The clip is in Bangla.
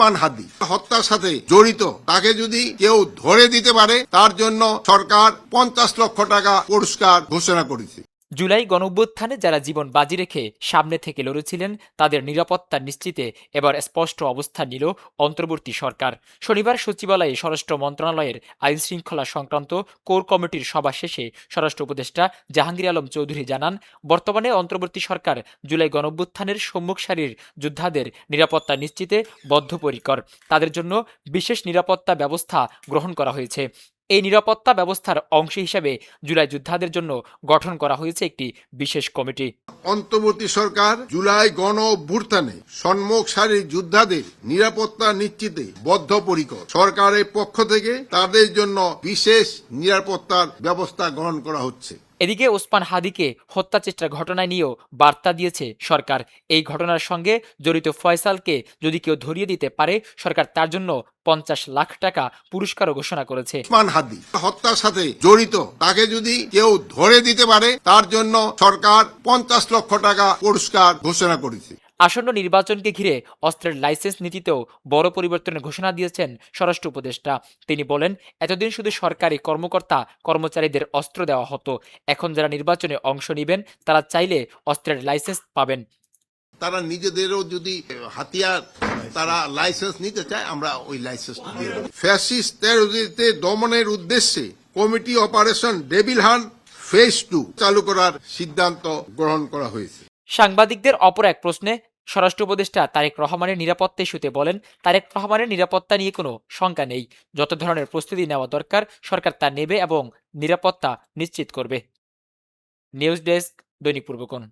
ওসমান হাদি হত্যার সাথে জড়িত। তাকে যদি কেউ ধরে দিতে পারে, তার জন্য সরকার পঞ্চাশ লক্ষ টাকা পুরস্কার ঘোষণা করেছে। জুলাই গণঅভ্যুত্থানে যারা জীবন বাজি রেখে সামনে থেকে লড়েছিলেন, তাদের নিরাপত্তা নিশ্চিতে এবার স্পষ্ট অবস্থান নিল অন্তর্বর্তী সরকার। শনিবার সচিবালয়ে স্বরাষ্ট্র মন্ত্রণালয়ের আইন শৃঙ্খলা সংক্রান্ত কোর কমিটির সভা শেষে স্বরাষ্ট্র উপদেষ্টা জাহাঙ্গীর আলম চৌধুরী জানান, বর্তমানে অন্তর্বর্তী সরকার জুলাই গণঅভ্যুত্থানের সম্মুখ সারির যোদ্ধাদের নিরাপত্তা নিশ্চিতে বদ্ধপরিকর। তাদের জন্য বিশেষ নিরাপত্তা ব্যবস্থা গ্রহণ করা হয়েছে। এই নিরাপত্তা ব্যবস্থার অংশ হিসেবে জুলাই যোদ্ধাদের জন্য গঠন করা হয়েছে একটি বিশেষ কমিটি। অন্তর্বর্তী সরকার জুলাই গণ অভ্যুত্থানে সম্মুখ সারির যোদ্ধাদের নিরাপত্তা নিশ্চিতে বদ্ধপরিকর। সরকারের পক্ষ থেকে তাদের জন্য বিশেষ নিরাপত্তার ব্যবস্থা গ্রহণ করা হচ্ছে। এদিকে ওসমান হাদিকে হত্যা চেষ্টার ঘটনায় নিয়েও বার্তা দিয়েছে সরকার। এই ঘটনার সঙ্গে জড়িত ফয়সালকে যদি কেউ ধরিয়ে দিতে পারে সরকার তার জন্য পঞ্চাশ লাখ টাকা পুরস্কারও ঘোষণা করেছে। ওসমান হাদি হত্যার সাথে জড়িত তাকে যদি কেউ ধরে দিতে পারে তার জন্য সরকার পঞ্চাশ লক্ষ টাকা পুরস্কার ঘোষণা করেছে। আসন্ন নির্বাচনকে ঘিরে অস্ত্রের লাইসেন্স নীতিতেও বড় পরিবর্তনের ঘোষণা দিয়েছেন স্বরাষ্ট্র উপদেষ্টা। তিনি বলেন এতদিন শুধু সরকারি কর্মকর্তা কর্মচারীদের অস্ত্র দেওয়া হতো। এখন যারা নির্বাচনে অংশ নেবেন তারা চাইলে অস্ত্রের লাইসেন্স পাবেন। তারা নিজেদেরও যদি হাতিয়ার তারা লাইসেন্স নিতে চায় আমরা ওই লাইসেন্স ফ্যাসিস্ট দমনের উদ্দেশ্যে committee operation devil hunt phase two চালু করার সিদ্ধান্ত গ্রহণ করা হয়েছে। সাংবাদিকদের অপর এক প্রশ্নে, স্বরাষ্ট্র উপদেষ্টা তারেক রহমানের নিরাপত্তা ইস্যুতে বলেন, তারেক রহমানের নিরাপত্তা নিয়ে কোনো শঙ্কা নেই। যত ধরনের প্রস্তুতি নেওয়া দরকার, সরকার তা নেবে এবং নিরাপত্তা নিশ্চিত করবে। নিউজ ডেস্ক দৈনিক পূর্বকোণ।